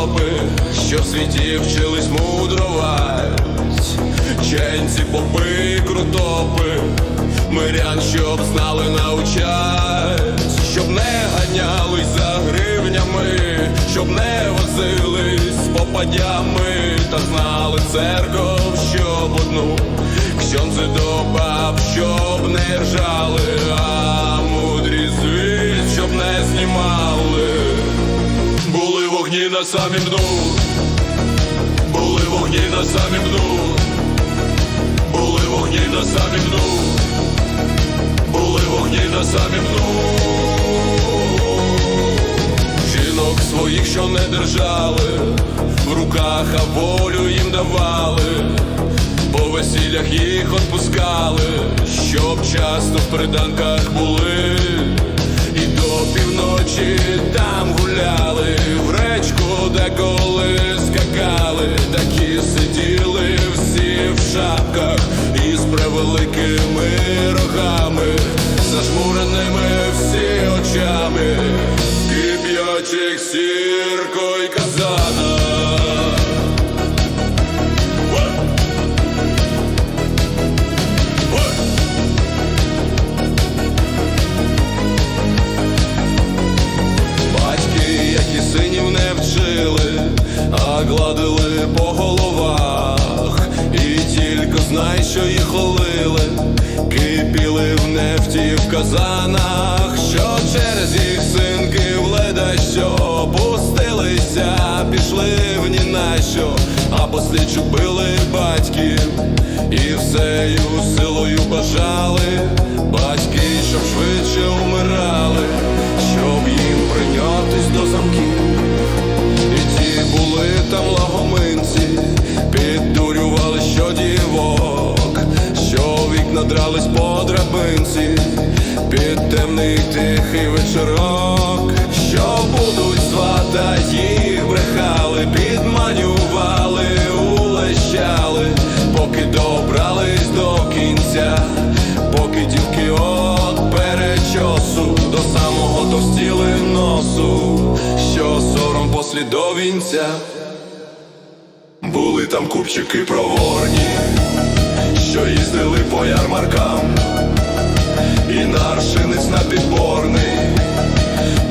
філозофи, що в світі вчились мудрувать. Ченці, попи, крутопи, мирян, щоб знали научать, щоб не ганялись за гривнями, щоб не возились попадями, та знали церков, щоб одну, ксьонзи до баб, щоб не ржали, на самім дну, були вогні на самім дну. Були вогні на самім дну, були вогні на самім дну. Жінок своїх, що не держали, в руках, а волю їм давали, по весіллях їх отпускали, щоб часто в приданках були, і до півночі там гуляли, в речку в казанах, що через їх синки в ледащо пустилися, пішли в ні на що, а послідчу били батьків, і всею силою бажали, батьки, щоб швидше умирали, щоб їм прийнятись до замків. І ті були там лагоминці, піддурювали що дівок, що дрались по драбинці, під темний тихий вечорок, що будуть свата, їх брехали, підманювали, улещали, поки добрались до кінця, поки дівки от перечосу до самого товстіли носу, що сором послід до вінця. Були там купчики проворні, що їздили по ярмаркам, і наршинець на підборний,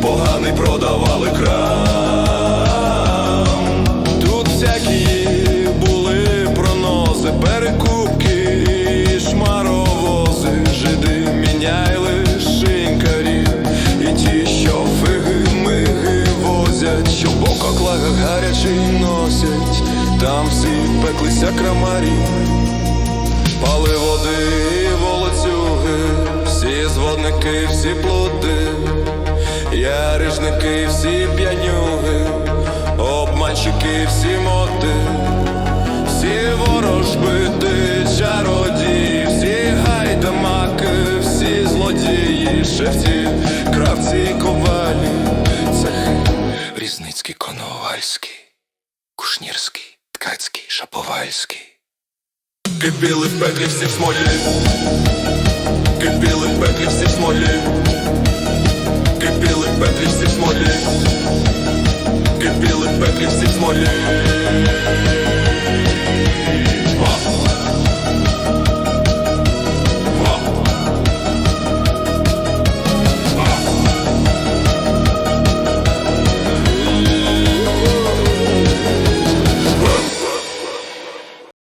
поганий продавали крам. Тут всякі були проноси, перекупки шмаровози, жиди міняйли шинкарі, і ті, що фиги-миги возять, що по коклах гарячий носять, там всі пеклися крамарі, пали води волоцюги, всі зводники, всі плоти, ярижники, всі п'янюги, обманщики, всі моти. Всі ворожбити, чародії, всі гайдамаки, всі злодії, шевці, кравці, ковалі, цехи, Різницький, Коновальський, Кушнірський, Ткацький, Шаповальський. Кипіли в пеклі всі в смолі, кипіли в пеклі всі в смолі, кипіли в пеклі всі в смолі, кипіли в пеклі всі в смолі.